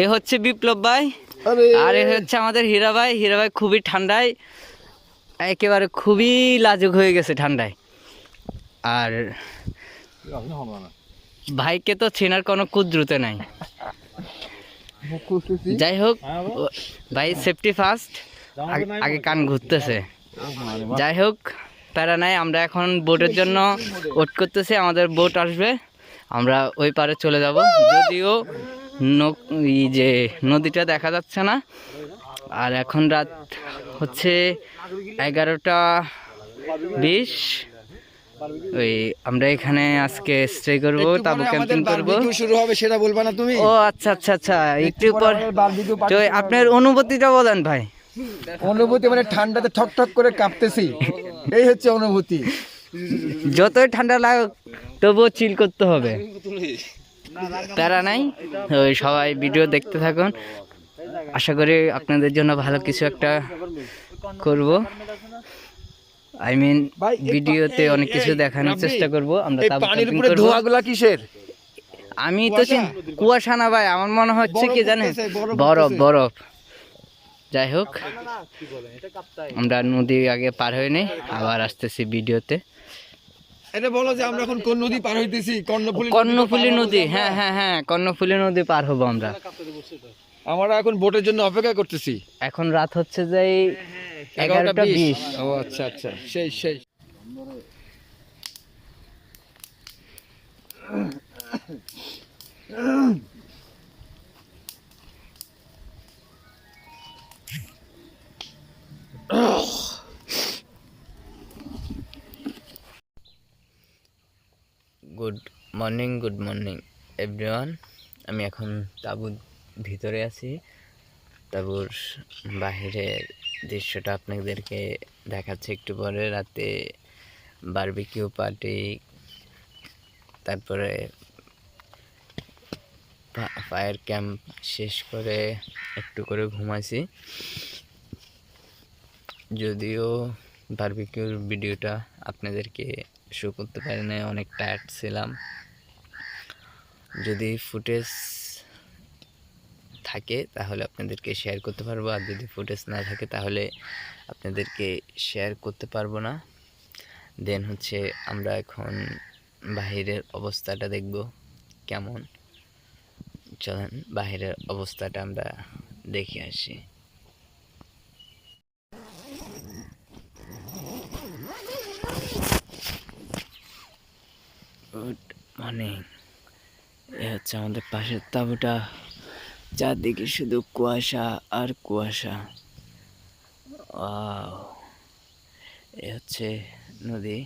এ হচ্ছে বিপ্লব ভাই আর। এ হচ্ছে আমাদের হীরা ভাই। হীরা ভাই খুবই ঠান্ডায় একেবারে খুবই লাজুক হয়ে গেছে ঠান্ডায়। আর ভাইকে তো চেনার কোনো কুদ্রুতে নাই। যাই হোক ভাই সেফটি ফার্স্ট আগে কান ঘুরতেছে। যাই হোক প্যারা নাই আমরা এখন বোটের জন্য ওট করতেছি আমাদের বোট আসবে। আমরা ওই পারে চলে যাব। যদিও এই যে নদীটা দেখা যাচ্ছে না। আর এখন রাত হচ্ছে এগারোটা বিশ। ওই আমরা এখানে আজকে স্টে করব তারপর ক্যাম্পিং করব। শুরু হবে সেটা বলবা না তুমি? ও আচ্ছা আচ্ছা আচ্ছা একটু পর তো আপনার অনুভূতিটা বলেন ভাই। অনুভূতি মানে ঠান্ডাতে ঠক ঠক করে কাঁপতেছি। এই হচ্ছে অনুভূতি। যতই ঠান্ডা লাগুক তবুও চিল করতে হবে। প্যারা নাই? ওই সবাই ভিডিও দেখতে থাকুন। আশা করি আপনাদের জন্য ভালো কিছু একটা করব। আই মিন ভিডিওতে অনেক কিছু দেখানোর চেষ্টা করব। আমরা পানির উপরে। ধোঁয়াগুলা কিসের? আমি তো কুয়াশা? না ভাই আমার মনে হচ্ছে কি জানেন? বরফ বরফ বরফ। যাই হোক আমরা নদী আগে পার হয়ে নেই আবার আসতেছি ভিডিওতে এটা বলো যে আমরা এখন কোন নদী পার হইতেছি? কর্ণফুলি কর্ণফুলী নদী হ্যাঁ হ্যাঁ হ্যাঁ কর্ণফুলী নদী পার হব আমরা। আমরা এখন বোটের জন্য অপেক্ষা করতেছি। এখন রাত হচ্ছে যে এগারোটা বিশ। ও আচ্ছা আচ্ছা সেই সেই। Morning, good morning, everyone. আমি এখন তাঁবুর ভিতরে আছি। তাঁবুর বাহিরের দৃশ্যটা আপনাদেরকে দেখাচ্ছে একটু পরে। রাতে বারবিকিউ পার্টি তারপরে ফায়ার ক্যাম্প শেষ করে একটু করে ঘুমাইছি। যদিও বারবিকিউর ভিডিওটা আপনাদেরকে শো করতে পারি না অনেক টায়ার্ড ছিলাম। যদি ফুটেজ থাকে তাহলে আপনাদেরকে শেয়ার করতে পারব, আর যদি ফুটেজ না থাকে তাহলে আপনাদেরকে শেয়ার করতে পারব না। দেন হচ্ছে আমরা এখন বাহিরের অবস্থাটা দেখব কেমন। চলেন, বাহিরের অবস্থাটা আমরা দেখে আসি। মর্নিং এ হচ্ছে আমাদের পাশের তাঁবুটা। চারদিকে শুধু কুয়াশা আর কুয়াশা। এ হচ্ছে নদী।